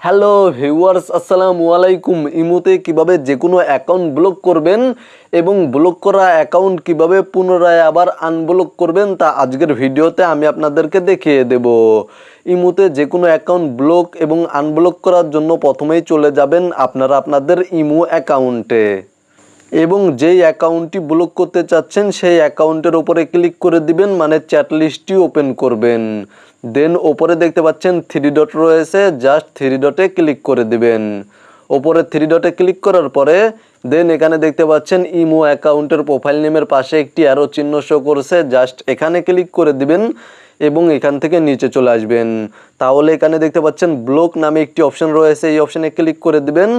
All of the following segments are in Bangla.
হ্যালো ভিউয়ার্স, আসসালামু আলাইকুম। ইমুতে কীভাবে যে কোনো অ্যাকাউন্ট ব্লক করবেন এবং ব্লক করা অ্যাকাউন্ট কীভাবে পুনরায় আবার আনব্লক করবেন তা আজকের ভিডিওতে আমি আপনাদেরকে দেখিয়ে দেব। ইমুতে যে কোনো অ্যাকাউন্ট ব্লক এবং আনব্লক করার জন্য প্রথমেই চলে যাবেন আপনারা আপনাদের ইমু অ্যাকাউন্টে। এবং যেই অ্যাকাউন্টটি ব্লক করতে চাচ্ছেন, সেই অ্যাকাউন্টের উপরে ক্লিক করে দিবেন মানে চ্যাট লিস্টটি ওপেন করবেন। দেন ওপরে দেখতে পাচ্ছেন থ্রি ডট রয়েছে, জাস্ট থ্রি ডটে ক্লিক করে দিবেন। ওপরে থ্রি ডটে ক্লিক করার পরে, দেন এখানে দেখতে পাচ্ছেন ইমো অ্যাকাউন্টের প্রোফাইল নেমের পাশে একটি অ্যারো চিহ্ন শো করছে, জাস্ট এখানে ক্লিক করে দিবেন। এবং এখান থেকে নিচে চলে আসবেন। তাহলে এখানে দেখতে পাচ্ছেন ব্লক নামে একটি অপশন রয়েছে। এই অপশনে ক্লিক করে দিবেন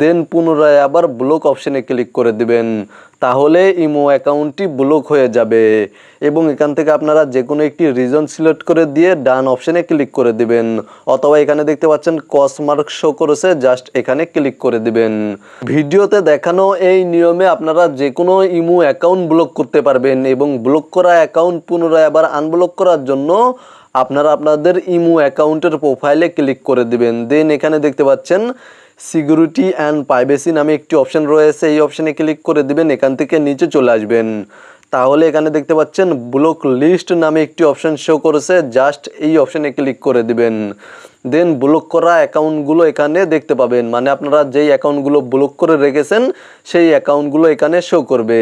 দেন পুনরায় আবার ব্লক অপশনে ক্লিক করে দিবেন। তাহলে ইমো অ্যাকাউন্টটি ব্লক হয়ে যাবে এবং এখান থেকে আপনারা যে কোনো একটি রিজন সিলেক্ট করে দিয়ে ডান অপশনে ক্লিক করে দিবেন। অথবা এখানে দেখতে পাচ্ছেন কস মার্ক শো করেছে জাস্ট এখানে ক্লিক করে দিবেন। ভিডিওতে দেখানো এই নিয়মে আপনারা যে কোনো ইমো অ্যাকাউন্ট ব্লক করতে পারবেন এবং ব্লক করা অ্যাকাউন্ট পুনরায় আবার আনব্লক করার জন্য আপনারা আপনাদের ইমো অ্যাকাউন্টের প্রোফাইলে ক্লিক করে দিবেন। দেন এখানে দেখতে পাচ্ছেন, সিকিউরিটি অ্যান্ড প্রাইভেসি নামে একটি অপশন রয়েছে। এই অপশানে ক্লিক করে দিবেন, এখান থেকে নিচে চলে আসবেন। তাহলে এখানে দেখতে পাচ্ছেন ব্লক লিস্ট নামে একটি অপশন শো করেছে। জাস্ট এই অপশনে ক্লিক করে দিবেন। দেন ব্লক করা অ্যাকাউন্টগুলো এখানে দেখতে পাবেন। মানে আপনারা যেই অ্যাকাউন্টগুলো ব্লক করে রেখেছেন, সেই অ্যাকাউন্টগুলো এখানে শো করবে।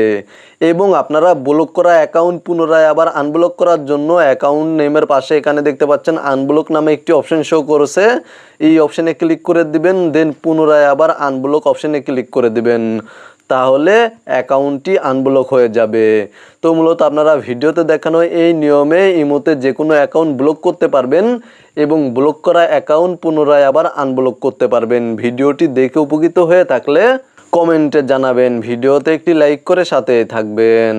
এবং আপনারা ব্লক করা অ্যাকাউন্ট পুনরায় আবার আনব্লক করার জন্য অ্যাকাউন্ট নেমের পাশে এখানে দেখতে পাচ্ছেন আনব্লক নামে একটি অপশন শো করেছে। এই অপশনে ক্লিক করে দিবেন দেন পুনরায় আবার আনব্লক অপশনে ক্লিক করে দিবেন। তাহলে অ্যাকাউন্টটি আনব্লক হয়ে যাবে। তো মূলত আপনারা ভিডিওতে দেখানো এই নিয়মে ইমোতে যে কোনো অ্যাকাউন্ট ব্লক করতে পারবেন এবং ব্লক করা অ্যাকাউন্ট পুনরায় আবার আনব্লক করতে পারবেন। ভিডিওটি দেখে উপকৃত হয়ে থাকলে কমেন্টে জানাবেন। ভিডিওতে একটি লাইক করে সাথে থাকবেন।